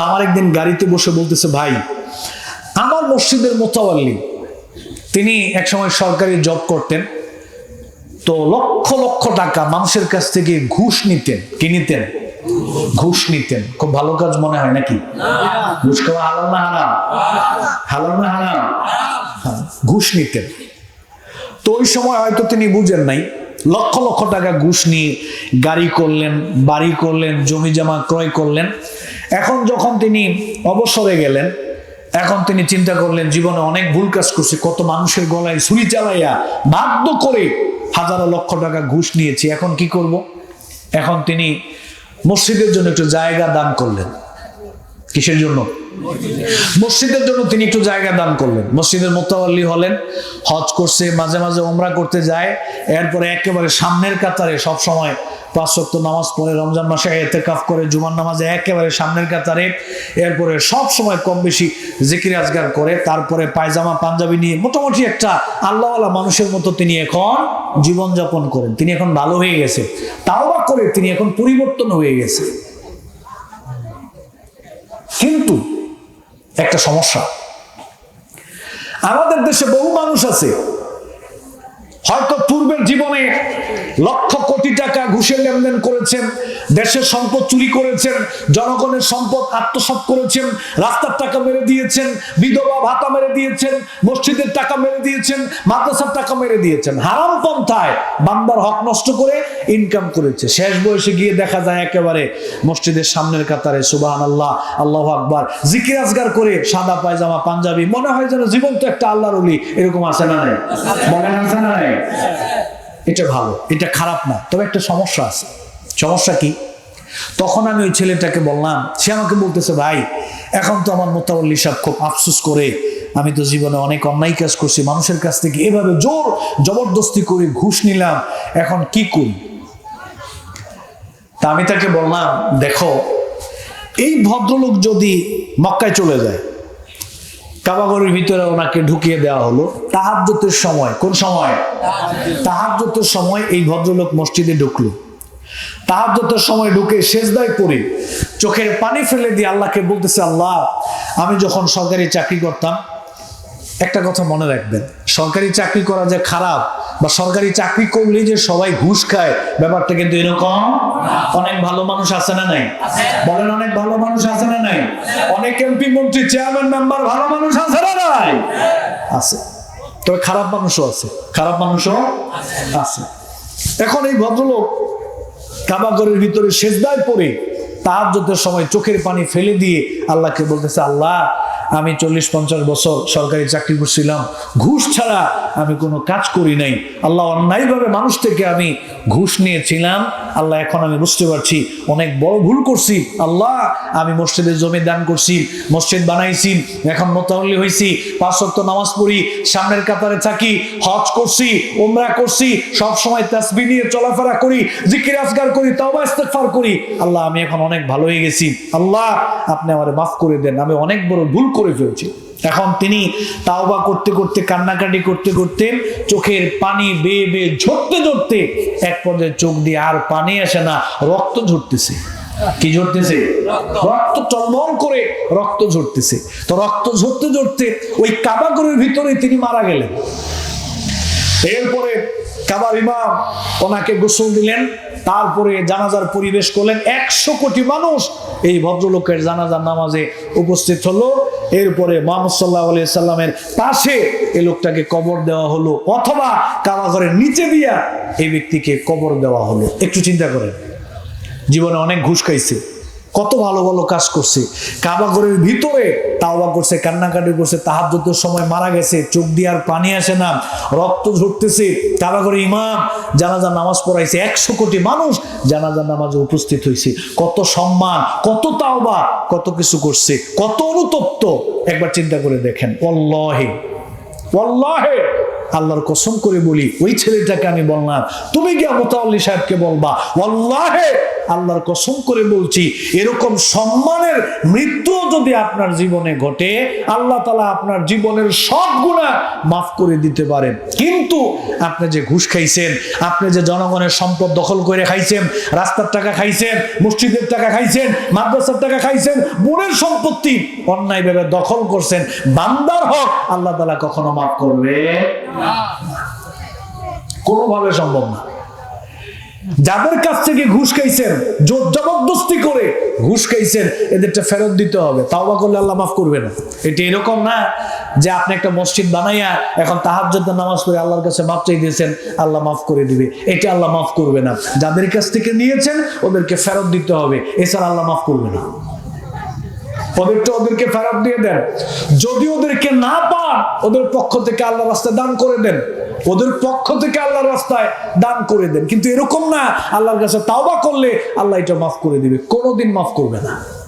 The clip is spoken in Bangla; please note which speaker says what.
Speaker 1: তা আমার একদিন গাড়িতে বসে বলতেছে, ভাই, আমার মসজিদের মোতাবাল্লি। তিনি একসময় সরকারি জব করতেন, তো লক্ষ লক্ষ টাকা মানুষের কাছ থেকে ঘুষ নিতেন। কি নিতেন? ঘুষ নিতেন। খুব ভালো কাজ মনে হয় নাকি? ঘুষ খাওয়া হালাল না হারাম? হালাল না হারাম? ঘুষ নিতেন। তো ওই সময় হয়তো তিনি বুঝেন নাই, লক্ষ লক্ষ টাকা ঘুষ নিয়ে গাড়ি করলেন, বাড়ি করলেন, জমি জমা ক্রয় করলেন। এখন যখন তিনি অবসরে গেলেন, এখন তিনি চিন্তা করলেন, জীবনে অনেক ভুল কাজ করছি, কত মানুষের গলায় ছুরি চালাইয়া বাধ্য করে হাজারো লক্ষ টাকা ঘুষ নিয়েছি, এখন কি করব? এখন তিনি মসজিদের জন্য একটু জায়গা দান করলেন। কিসের জন্য? মসজিদের জন্য তিনি একটু জায়গা দান করলেন। মসজিদের মোতাবাল্লি হলেন, হজ করছে, মাঝে মাঝে ওমরা করতে যায়, এরপরে একেবারে সামনের কাতারে সব সময় পাঁচ ওয়াক্ত নামাজ পড়ে, রমজান মাসে এতেকাফ করে, জুমার নামাজে একেবারে সামনের কাতারে, এরপরে সব সময় কম বেশি জিকির আজগার করে, তারপরে পায়জামা, পাঞ্জাবি নিয়ে মোটামুটি একটা আল্লাহওয়ালা মানুষের মতো তিনি এখন জীবনযাপন করেন। তিনি এখন ভালো হয়ে গেছে। তাও করে তিনি এখন পরিবর্তন হয়ে গেছে। কিন্তু একটা সমস্যা। আমাদের দেশে বহু মানুষ আছে হয়তো পূর্বের জীবনে লক্ষ টাকা ঘুষের লেনদেন করেছেন, দেশের সম্পদ চুরি করেছেন, জনগণের সম্পদ আত্মসাৎ করেছেন, রাস্তার টাকা মেরে দিয়েছেন, বিধবা ভাতা মেরে দিয়েছেন, মসজিদের টাকা মেরে দিয়েছেন, মাদ্রাসার টাকা মেরে দিয়েছেন। হারাম পন্থায় বান্দার হক নষ্ট করে ইনকাম করেছে। শেষ বয়সে গিয়ে দেখা যায় একেবারে মসজিদের সামনের কাতারে সুবাহান আল্লাহ আল্লাহ আকবার, জিকির আজগার করে সাদা পায়জামা, পাঞ্জাবি, মনে হয় যেন জীবন তো একটা আল্লাহর অলি এরকম আছে না নাই? বলেন আছে না নাই? এটা ভালো, এটা খারাপ না। তবে একটা সমস্যা আছে। সমস্যা কি? তখন আমি ওই ছেলেটাকে বললাম, সে আমাকে বলতেছে, ভাই, এখন তো আমার মোতাবল্লি সাহেব খুব আফসোস করে আমি তো জীবনে অনেক অন্যায় কাজ করছি। মানুষের কাছ থেকে এভাবে জোর জবরদস্তি করে ঘুষ নিলাম, এখন কি করি? তা আমি তাকে বললাম, দেখো, এই ভদ্রলোক যদি মক্কায় চলে যায় কাবাগরের ভিতরে ওনাকে ঢুকিয়ে দেওয়া হলো। তাহাজ্জতের সময়, কোন সময়? তাহাজ্জতের সময় এই ভদ্রলোক মসজিদে ঢুকলো। তাহাজ্জতের সময় ঢুকে সেজদায় পড়ে চোখের পানি ফেলে দিয়ে আল্লাহকে বলতেছে, আল্লাহ, আমি যখন সরকারি চাকরি করতাম একটা কথা মনে রাখবেন, সরকারি চাকরি করা যে খারাপ বা সরকারি চাকরি করলে যে সবাই ঘুষ খায়, ব্যাপারটা কিন্তু এরকম অনেক ভালো মানুষ আছে না নাই? বলেন অনেক ভালো মানুষ আছে না নাই? অনেক এমপি মন্ত্রী চেয়ারম্যান মেম্বার ভালো মানুষ আছে না নাই? আছে। তবে খারাপ মানুষও আছে। খারাপ মানুষও আছে। এখন এই ভদ্রলোক কাবাগরের ভিতরে সেজদায় পড়ে তাহাজ্জতের সময় চোখের পানি ফেলে দিয়ে আল্লাহকে বলতেছে, আল্লাহ আমি চল্লিশ পঞ্চাশ বছর সরকারি চাকরি করছিলাম। ঘুষ ছাড়া আমি কোনো কাজ করি নাই। আল্লাহ অন্যায়ভাবে মানুষ থেকে আমি ঘুষ নিয়েছিলাম। আল্লাহ এখন আমি বুঝতে পারছি অনেক বড় ভুল করছি। আল্লাহ, আমি মসজিদের জমি দান করছি, মসজিদ বানাইছি, এখন মোতাবল্লি হয়েছি পাঁচ ওয়াক্ত নামাজ পড়ি, সামনের কাতারে থাকি, হজ করছি ওমরা করছি, সব সময় তাসবি নিয়ে চলাফেরা করি, জিকির আজগার করি, তাওবা ইস্তেগফার করি। আল্লাহ, আমি এখন অনেক ভালো হয়ে গেছি। আল্লাহ, আপনি আমারে মাফ করে দেন। আমি অনেক বড় ভুল করে ফেলছি। এখন তিনি তাওবা করতে করতে, কান্নাকাটি করতে করতে চোখের পানি বেয়ে বেয়ে ঝরতে ঝরতে এক পর্যায়ে চোখ দিয়ে আর পানি আসে না, রক্ত ঝরতেছে। কি ঝরতেছে? রক্ত টলমল করে রক্ত ঝরতেছে। তো রক্ত ঝরতে ঝরতে ওই কাবাগরের ভিতরে তিনি মারা গেলেন। এরপরে কাবার ইমাম ওনাকে গোসল দিলেন, তারপরে জানাজার পরিবেশ করলেন। একশো কোটি মানুষ এই ভদ্রলোকের জানাজার নামাজে উপস্থিত হলো। এরপরে মোহাম্মদ সাল্লাহ আলি সাল্লামের পাশে এই লোকটাকে কবর দেওয়া হলো, অথবা কাবাঘরের নিচে দিয়া এই ব্যক্তিকে কবর দেওয়া হলো। একটু চিন্তা করেন, জীবনে অনেক ঘুষ খাইছে। কত ভালো ভালো কাজ করছে। কাবাগরের ভিতরে তাওবা করছে, কান্নাকাটি করছে, তাহাজ্জুদের সময় মারা গেছে, চোখ দিয়ে আর পানি আসে না, রক্ত ঝরতেছে। কাবাগরে ইমাম জানাজার নামাজ পড়াইছে, একশো কোটি মানুষ জানাজার নামাজে উপস্থিত হয়েছে কত সম্মান, কত তাওবা, কত কিছু করছে, কত অনুতপ্ত। একবার চিন্তা করে দেখেন অল্লাহে ওয়াল্লাহে। আল্লাহর কসম করে বলি, ওই ছেলেটাকে আমি বললাম, তুমি গিয়া মোতাল্লি সাহেবকে বলবা, ওয়াল্লাহে, আল্লাহর কসম করে বলছি, এরকম সম্মানের মৃত্যু যদি আপনার জীবনে ঘটে, আল্লাহ তালা আপনার জীবনের সব গুণা মাফ করে দিতে পারেন। কিন্তু আপনি যে ঘুষ খাইছেন, আপনি যে জনগণের সম্পদ দখল করে খাইছেন, রাস্তার টাকা খাইছেন, মসজিদের টাকা খাইছেন, মাদ্রাসার টাকা খাইছেন, বোনের সম্পত্তি অন্যায়ভাবে দখল করছেন, বান্দার হক আল্লাহ তালা কখনো মাফ করবে কোনোভাবে সম্ভব না। যাদের কাছ থেকে ঘুষ খাইছেন জোর জবরদস্তি করে ঘুষ খাইছেন, এদেরটা ফেরত দিতে হবে। তাওবা করলে আল্লাহ মাফ করবে না। এটা এরকম না যে আপনি একটা মসজিদ বানাইয়া এখন তাহার তাহাজ্জুদ নামাজ পড়ে আল্লাহর কাছে মাফ চাই দিয়েছেন আল্লাহ মাফ করে দিবে। এটা আল্লাহ মাফ করবে না। যাদের কাছ থেকে নিয়েছেন, ওদেরকে ফেরত দিতে হবে। এছাড়া আল্লাহ মাফ করবে না। ওদেরটা ওদেরকে ফেরত দিয়ে দেন। যদি ওদেরকে না ওদের পক্ষ থেকে আল্লাহ রাস্তায় দান করে দেন। ওদের পক্ষ থেকে আল্লাহর রাস্তায় দান করে দেন। কিন্তু এরকম না, আল্লাহর কাছে তাওবা করলে আল্লাহ এটা মাফ করে দিবে। কোনোদিন মাফ করবে না।